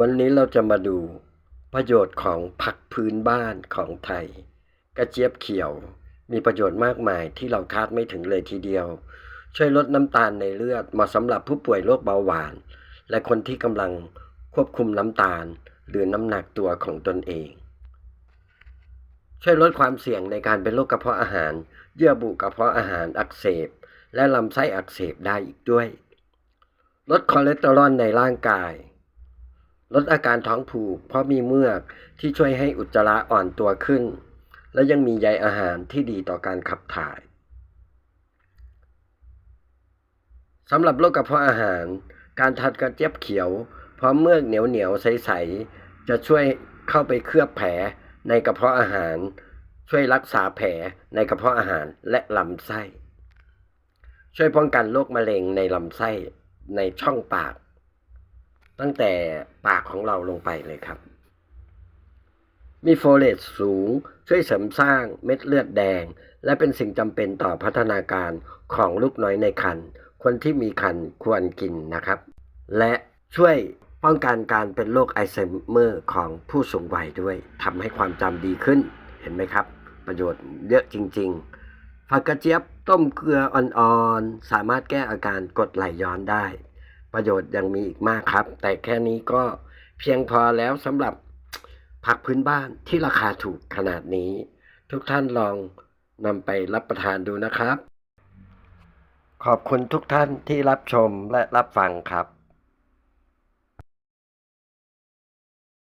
วันนี้เราจะมาดูประโยชน์ของผักพื้นบ้านของไทย กระเจี๊ยบเขียวมีประโยชน์มากมายที่เราคาดไม่ถึงเลยทีเดียว ช่วยลดน้ำตาลในเลือดเหมาะสำหรับผู้ป่วยโรคเบาหวาน และคนที่กำลังควบคุมน้ำตาล หรือน้ำหนักตัวของตนเอง ช่วยลดความเสี่ยงในการเป็นโรคกระเพาะอาหาร เยื่อบุกระเพาะอาหารอักเสบ และลำไส้อักเสบได้อีกด้วย ลดคอเลสเตอรอลในร่างกาย ลดอาการท้องผูก เพราะมีเมือกที่ช่วยให้อุจจาระอ่อนตัวขึ้น และยังมีใยอาหารที่ดีต่อการขับถ่ายสำหรับโรคกระเพาะอาหาร การทานกระเจี๊ยบเขียวเพราะเมือกเหนียวเหนียวใสๆจะช่วยเข้าไปเคลือบแผลในกระเพาะอาหาร ช่วยรักษาแผลในกระเพาะอาหารและลำไส้ ช่วยป้องกันโรคมะเร็งในลำไส้ในช่องปาก ตั้งแต่ปากของเราลงไปเลยครับ มีโฟเลตสูงช่วยเสริมสร้างเม็ดเลือดแดง และเป็นสิ่งจำเป็นต่อพัฒนาการของลูกน้อยในครรภ์คนที่มีครรภ์ควรกินนะครับ และช่วยป้องกันการเป็นโรคไอซ์ไซเมอร์ของผู้สูงวัยด้วยทำให้ความจำดีขึ้นเห็นไหมครับ ประโยชน์เยอะจริง ๆ ผักกระเจี๊ยบต้มเกลืออ่อนๆ สามารถแก้อาการกดไหลย้อนได้ ประโยชน์ยังมีอีกมากครับ แต่แค่นี้ก็เพียงพอแล้วสำหรับผักพื้นบ้านที่ราคาถูกขนาดนี้ ทุกท่านลองนำไปรับประทานดูนะครับ ขอบคุณทุกท่านที่รับชมและรับฟังครับ